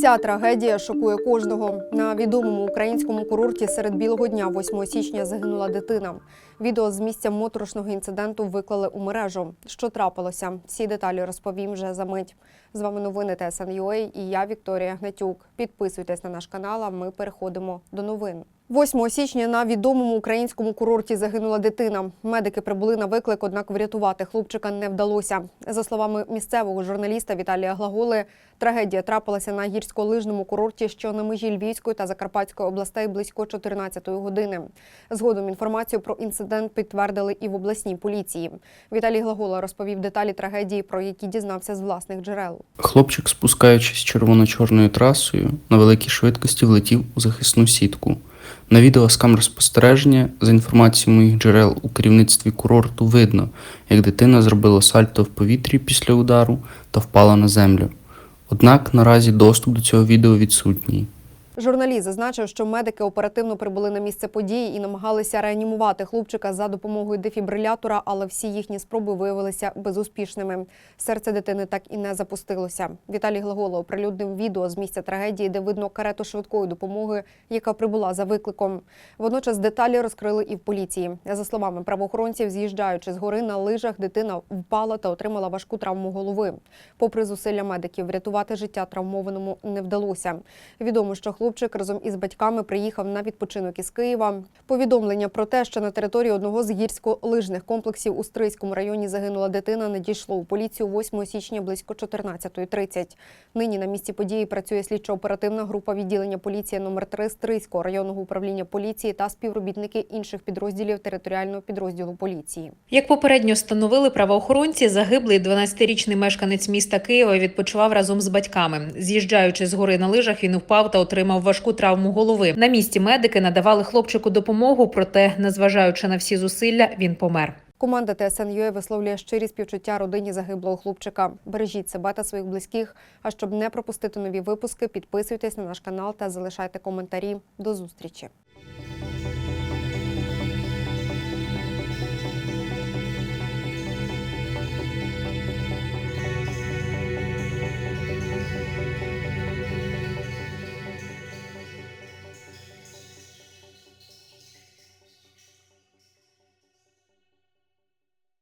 Ця трагедія шокує кожного. На відомому українському курорті серед білого дня, 8 січня, загинула дитина. Відео з місця моторошного інциденту виклали у мережу. Що трапилося? Всі деталі розповім вже за мить. З вами новини ТСН.UA і я Вікторія Гнатюк. Підписуйтесь на наш канал. А ми переходимо до новин. 8 січня на відомому українському курорті загинула дитина. Медики прибули на виклик, однак врятувати хлопчика не вдалося. За словами місцевого журналіста Віталія Глаголи, трагедія трапилася на гірськолижному курорті, що на межі Львівської та Закарпатської областей близько 14-ї години. Згодом інформацію про інцидент підтвердили і в обласній поліції. Віталій Глагола розповів деталі трагедії, про які дізнався з власних джерел. Хлопчик, спускаючись червоно-чорною трасою, на великій швидкості влетів у захисну сітку. На відео з камер спостереження, за інформацією моїх джерел у керівництві курорту, видно, як дитина зробила сальто в повітрі після удару та впала на землю. Однак наразі доступ до цього відео відсутній. Журналіст зазначив, що медики оперативно прибули на місце події і намагалися реанімувати хлопчика за допомогою дефібрилятора, але всі їхні спроби виявилися безуспішними. Серце дитини так і не запустилося. Віталій Глагола оприлюднив відео з місця трагедії, де видно карету швидкої допомоги, яка прибула за викликом. Водночас деталі розкрили і в поліції. За словами правоохоронців, з'їжджаючи з гори на лижах, дитина впала та отримала важку травму голови. Попри зусилля медиків, врятувати життя травмованому не вдалося. Відомо, що хлопчик разом із батьками приїхав на відпочинок із Києва. Повідомлення про те, що на території одного з гірсько-лижних комплексів у Стрийському районі загинула дитина, надійшло у поліцію 8 січня близько 14.30. Нині на місці події працює слідчо-оперативна група відділення поліції номер 3 Стрийського районного управління поліції та співробітники інших підрозділів територіального підрозділу поліції. Як попередньо встановили правоохоронці, загиблий 12-річний мешканець міста Києва відпочивав разом з батьками. З'їжджаючи з гори на лижах, він впав та отримав важку травму голови. На місці медики надавали хлопчику допомогу, проте, незважаючи на всі зусилля, він помер. Команда ТСНЮ висловлює щирі співчуття родині загиблого хлопчика. Бережіть себе та своїх близьких. А щоб не пропустити нові випуски, підписуйтесь на наш канал та залишайте коментарі. До зустрічі.